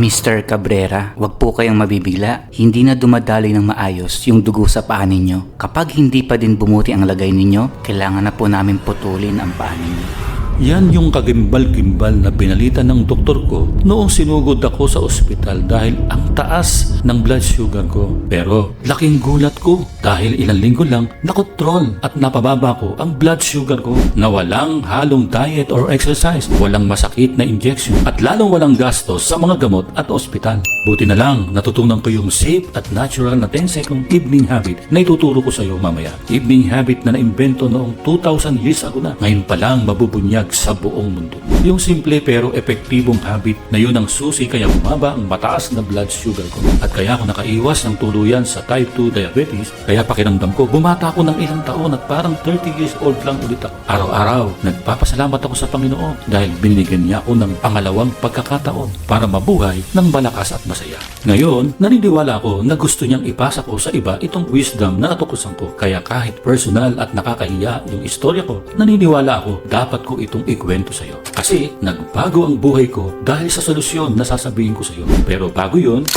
Mr. Cabrera, wag po kayong mabibigla. Hindi na dumadaloy ng maayos yung dugo sa paa ninyo. Kapag hindi pa din bumuti ang lagay ninyo, kailangan na po namin putulin ang paa ninyo. Yan yung kagimbal-gimbal na pinalitan ng doktor ko noong sinugod ako sa ospital dahil ang taas ng blood sugar ko. Pero laking gulat ko dahil ilang linggo lang nakontrol at napababa ko ang blood sugar ko na walang halong diet or exercise, walang masakit na injection at lalong walang gastos sa mga gamot at ospital. Buti na lang natutunan ko yung safe at natural na 10 second evening habit na ituturo ko sa iyo mamaya. Evening habit na naimbento noong 2000 years ago na. Ngayon pa lang mabubunyag sa buong mundo. Yung simple pero epektibong habit na yun ang susi kaya bumaba ang mataas na blood sugar ko. At kaya ako nakaiwas ng tuluyan sa type 2 diabetes, kaya pakiramdam ko, bumata ako ng ilang taon at parang 30 years old lang ulit ako. Araw-araw, nagpapasalamat ako sa Panginoon dahil binigyan niya ako ng pangalawang pagkakataon para mabuhay ng malakas at masaya. Ngayon, naniniwala ako na gusto niyang ipasa ko sa iba itong wisdom na natukusan ko. Kaya kahit personal at nakakahiya yung istorya ko, naniniwala ako dapat ko itong ikwento sa iyo. Kasi nagbago ang buhay ko dahil sa solusyon na sasabihin ko sa iyo. Pero bago yun,